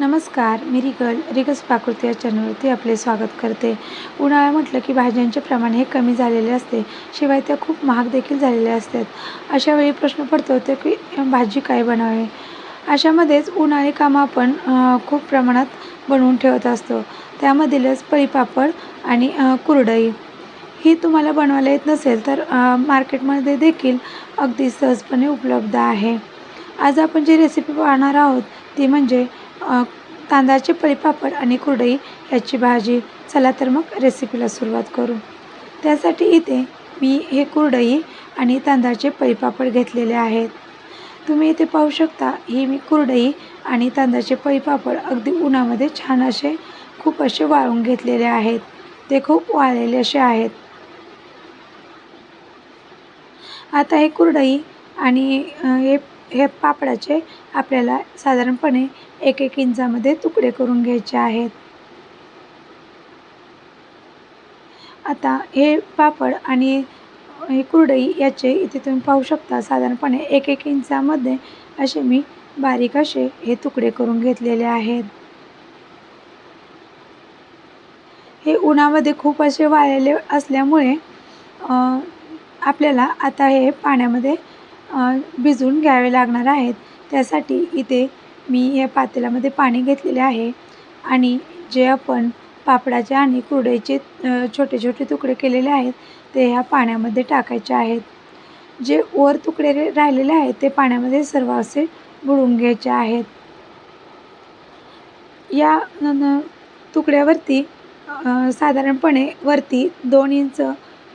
नमस्कार मी रिगल रिगस पाकृती या चॅनलवरती आपले स्वागत करते. उन्हाळा म्हटलं की भाज्यांचे प्रमाण हे कमी झालेले असते शिवाय त्या खूप महाग देखील झालेल्या असतात. अशा वेळी प्रश्न पडतो ते की भाजी काय बनवावी? अशामध्येच उन्हाळी कामं आपण खूप प्रमाणात बनवून ठेवत असतो. त्यामधीलच पळीपापड आणि कुरडई. ही तुम्हाला बनवायला येत नसेल तर मार्केटमध्ये देखील अगदी सहजपणे उपलब्ध आहे. आज आपण जी रेसिपी पाहणार आहोत ती म्हणजे तांदळाचे पळीपापड आणि कुरडई याची भाजी. चला तर मग रेसिपीला सुरुवात करू. त्यासाठी इथे मी हे कुरडई आणि तांदळाचे पळीपापड घेतलेले आहेत. तुम्ही इथे पाहू शकता ही मी कुरडई आणि तांदळाचे पळीपापड अगदी उन्हामध्ये छान असे खूप असे वाळून घेतलेले आहेत. ते खूप वाळलेले असे आहेत. आता हे कुरडई आणि हे हे पापडाचे आपल्याला साधारणपणे एक एक इंचामध्ये तुकडे करून घ्यायचे आहेत. आता हे पापड आणि हे कुरडई याचे इथे तुम्ही पाहू शकता. साधारणपणे एक एक इंचामध्ये असे मी बारीक असे हे तुकडे करून घेतलेले आहेत. हे उन्हामध्ये खूप असे वाळलेले असल्यामुळे आपल्याला आता हे पाण्यामध्ये भिजून घ्यावे लागणार आहेत. त्यासाठी इथे मी या पातेल्यामध्ये पाणी घेतलेले आहे आणि जे आपण पापडाचे आणि कुरड्याचे छोटे छोटे तुकडे केलेले आहेत ते ह्या पाण्यामध्ये टाकायचे आहेत. जे वर तुकडे राहिलेले आहेत ते पाण्यामध्ये सर्व असे बुडून घ्यायचे आहेत. या न- तुकड्यावरती साधारणपणे वरती दोन इंच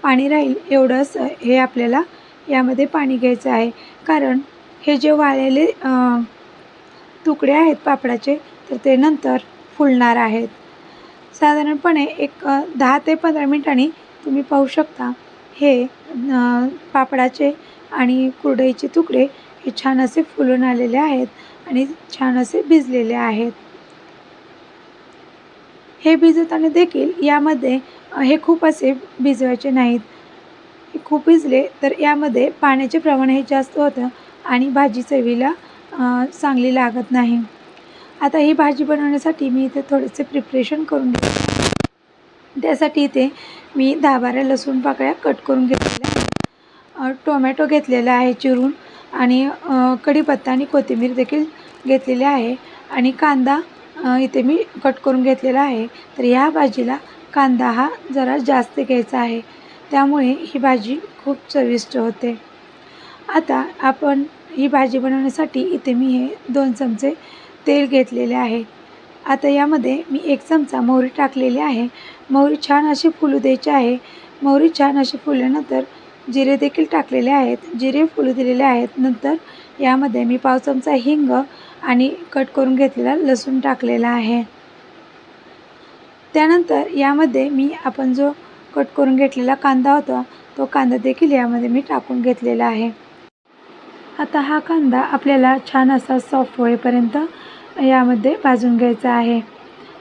पाणी राहील एवढंच हे आपल्याला यामध्ये पाणी घ्यायचं आहे. कारण हे जे वाळलेले तुकडे आहेत पापडाचे तर ते नंतर फुलणार आहेत. साधारणपणे एक दहा ते पंधरा मिनिटांनी तुम्ही पाहू शकता हे पापडाचे आणि कुरडईचे तुकडे हे छान असे फुलून आलेले आहेत आणि छान असे भिजलेले आहेत. हे भिजताना देखील यामध्ये हे खूप असे भिजवायचे नाहीत. हे खूप भिजले तर यामध्ये पाण्याचे प्रमाण हे जास्त होतं आणि भाजी चवीला चांगली लागत नाही. आता ही भाजी बनवण्यासाठी मी इथे थोडेसे प्रिपरेशन करून घेते. त्यासाठी इथे मी दहा बारा लसूण पाकळ्या कट करून घेतलेल्या टोमॅटो घेतलेला आहे चिरून आणि कढीपत्ता आणि कोथिंबीर देखील घेतलेली आहे. आणि कांदा इथे मी कट करून घेतलेला आहे. तर ह्या भाजीला कांदा हा जरा जास्त घ्यायचा आहे. त्यामुळे ही भाजी खूप चविष्ट होते. आता आपण ही भाजी बनवण्यासाठी इथे मी हे दोन चमचे तेल घेतलेले आहे. आता यामध्ये मी एक चमचा मोहरी टाकलेली आहे. मोहरी छान अशी फुलू द्यायची आहे. मोहरी छान अशी फुलल्यानंतर जिरे देखील टाकलेले आहेत. जिरे फुलू दिलेले आहेत. नंतर यामध्ये मी पाव चमचा हिंग आणि कट करून घेतलेला लसूण टाकलेला आहे. त्यानंतर यामध्ये मी आपण जो कट करून घेतलेला कांदा होता तो कांदा देखील यामध्ये मी टाकून घेतलेला आहे. आता हा कांदा आपल्याला छान असा सॉफ्ट होईपर्यंत यामध्ये भाजून घ्यायचा आहे.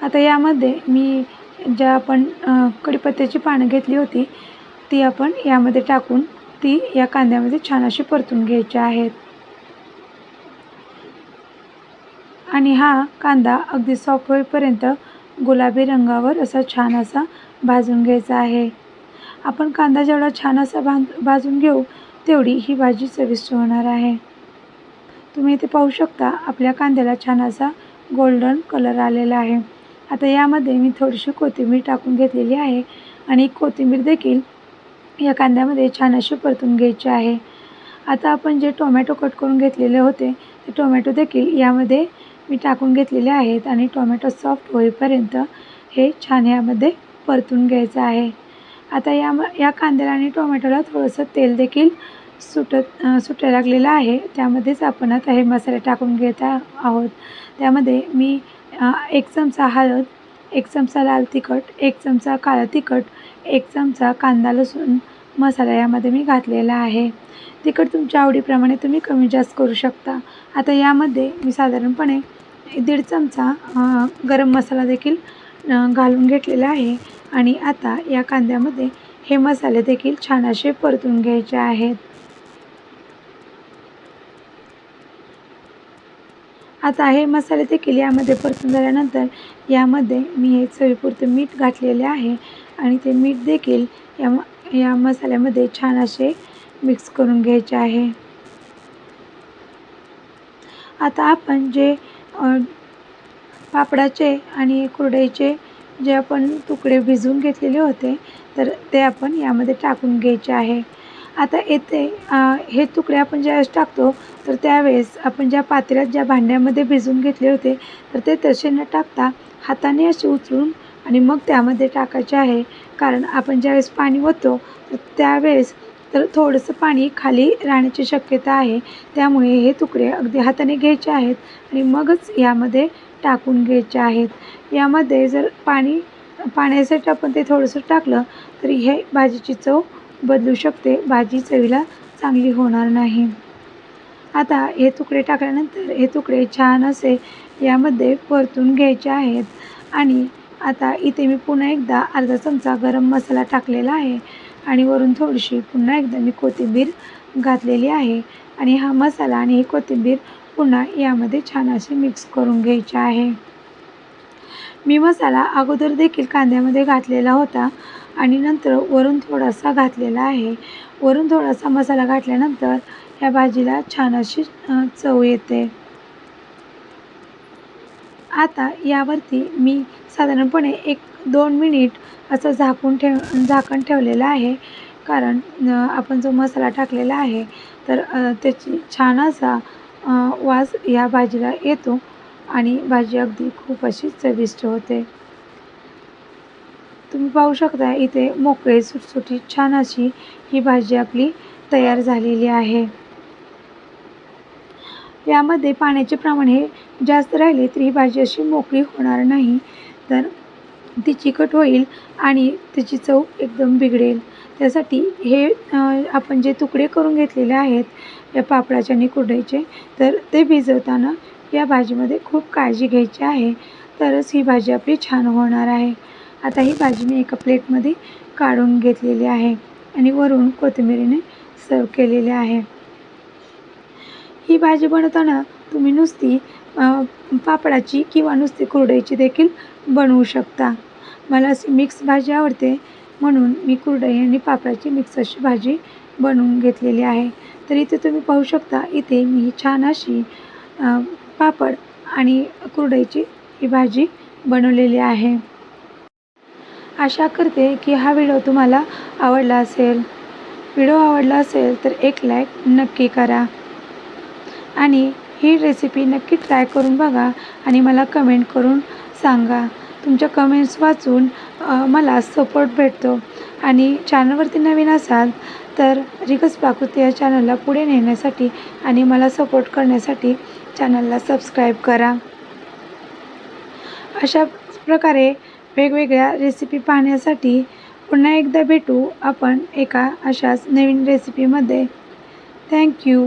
आता यामध्ये मी ज्या आपण कडीपत्त्याची कढीपत्त्याची पानं घेतली होती ती आपण यामध्ये टाकून ती या कांद्यामध्ये छान अशी परतून घ्यायची आहेत. आणि हा कांदा अगदी सॉफ्ट होईपर्यंत गुलाबी रंगावर असा छान असा भाजून घ्यायचा आहे. आपण कांदा जेवढा छान असा भाजून घेऊ तेवढी ही भाजी चविष्ट होणार आहे. तुम्ही इथे पाहू शकता आपल्या कांद्याला छान असा गोल्डन कलर आलेला आहे. आता यामध्ये मी थोडीशी कोथिंबीर टाकून घेतलेली आहे आणि कोथिंबीर देखील या कांद्यामध्ये छान अशी परतून घ्यायची आहे. आता आपण जे टोमॅटो कट करून घेतलेले होते ते टोमॅटो देखील यामध्ये मी टाकून घेतलेले आहेत आणि टोमॅटो सॉफ्ट होईपर्यंत हे छान यामध्ये परतून घ्यायचं आहे. आता या या कांद्याला आणि टोमॅटोला थोडंसं तेल देखील सुटत सुटायला लागलेलं आहे. त्यामध्येच आपण आता हे मसाले टाकून घेत आहोत. त्यामध्ये मी एक चमचा हळद एक चमचा लाल तिखट एक चमचा काळं तिखट एक चमचा कांदा लसूण मसाला यामध्ये मी घातलेला आहे. तिखट तुमच्या आवडीप्रमाणे तुम्ही कमी जास्त करू शकता. आता यामध्ये मी साधारणपणे दीड चमचा गरम मसाला देखील घालून घेतलेला आहे. आणि आता या कांद्यामध्ये हे मसाले देखील छान असे परतून घ्यायचे आहेत. आता हे मसाले देखील यामध्ये परतून झाल्यानंतर यामध्ये मी हे चवीपुरतं मीठ घातलेले आहे आणि ते मीठ देखील या म या मसाल्यामध्ये छान असे मिक्स करून घ्यायचे आहे. आता आपण जे पापडाचे आणि कुरडईचे जे आपण तुकडे भिजवून घेतलेले होते तर ते आपण यामध्ये टाकून घ्यायचे आहे. आता येथे हे तुकडे आपण ज्यावेळेस टाकतो तर त्यावेळेस आपण ज्या पातळ्यात ज्या भांड्यामध्ये भिजवून घेतले होते तर ते तसे न टाकता हाताने असे उचलून आणि मग त्यामध्ये टाकायचे आहे. कारण आपण ज्यावेळेस पाणी होतो तर त्यावेळेस तर थोडंसं पाणी खाली राहण्याची शक्यता आहे. त्यामुळे हे तुकडे अगदी हाताने घ्यायचे आहेत आणि मगच यामध्ये टाकून घ्यायचे आहेत. यामध्ये जर पाणी पाण्यासाठी आपण ते थोडंसं टाकलं तरी हे भाजीची चव बदलू शकते. भाजी चवीला चांगली होणार नाही. आता हे तुकडे टाकल्यानंतर हे तुकडे छान असे यामध्ये परतून घ्यायचे आहेत. आणि आता इथे मी पुन्हा एकदा अर्धा चमचा गरम मसाला टाकलेला आहे. आणि वरून थोडीशी पुन्हा एकदा मी कोथिंबीर घातलेली आहे. आणि हा मसाला आणि ही कोथिंबीर पुन्हा यामध्ये छान असे मिक्स करून घ्यायचे आहे. मी मसाला अगोदर देखील कांद्यामध्ये घातलेला होता आणि नंतर वरून थोडासा घातलेला आहे. वरून थोडासा मसाला घातल्यानंतर या भाजीला छान अशी चव येते. आता यावरती मी साधारणपणे एक दोन मिनिट असं झाकून ठेव झाकण ठेवलेलं आहे. कारण आपण जो मसाला टाकलेला आहे तर त्याची छान असा वास या भाजीला येतो आणि भाजी अगदी खूप अशी चविष्ट होते. तुम्ही पाहू शकता इथे मोकळे सुटसुटी छान अशी ही भाजी आपली तयार झालेली आहे. यामध्ये पाण्याचे प्रमाण हे जास्त राहिले तर ही भाजी अशी मोकळी होणार नाही. तर ती चिकट होईल आणि त्याची चव एकदम बिघडेल. त्यासाठी हे आपण जे तुकडे करून घेतलेले आहेत या पापडाचे आणि कुरडईचे तर ते भिजवताना या भाजीमध्ये खूप काळजी घ्यायची आहे. तरच ही भाजी आपली छान होणार आहे. आता ही भाजी मी एका प्लेटमध्ये काढून घेतलेली आहे आणि वरून कोथिंबिरीने सर्व केलेली आहे. ही भाजी बनवताना तुम्ही नुसती पापडाची किंवा नुसती कुरडईची देखील बनवू शकता. मला अशी मिक्स भाजी आवडते. म्हणून मी कुरडई आणि पापडाची मिक्स अशी भाजी बनवून घेतलेली आहे. तर इथे तुम्ही पाहू शकता इथे मी छान अशी पापड आणि कुरडईची ही भाजी बनवलेली आहे. आशा करते की हा व्हिडिओ तुम्हाला आवडला असेल. व्हिडिओ आवडला असेल तर एक लाईक नक्की करा. आणि ही रेसिपी नक्की ट्राय करून बघा आणि मला कमेंट करून सांगा. तुमच्या कमेंट्स वाचून मला सपोर्ट भेटतो. आणि चॅनलवरती नवीन असाल तर रिकस पाकृती या चॅनलला पुढे नेण्यासाठी आणि मला सपोर्ट करण्यासाठी चॅनलला सबस्क्राईब करा. अशा प्रकारे वेगवेगळ्या रेसिपी पाहण्यासाठी पुन्हा एकदा भेटू आपण एका अशाच नवीन रेसिपीमध्ये थँक्यू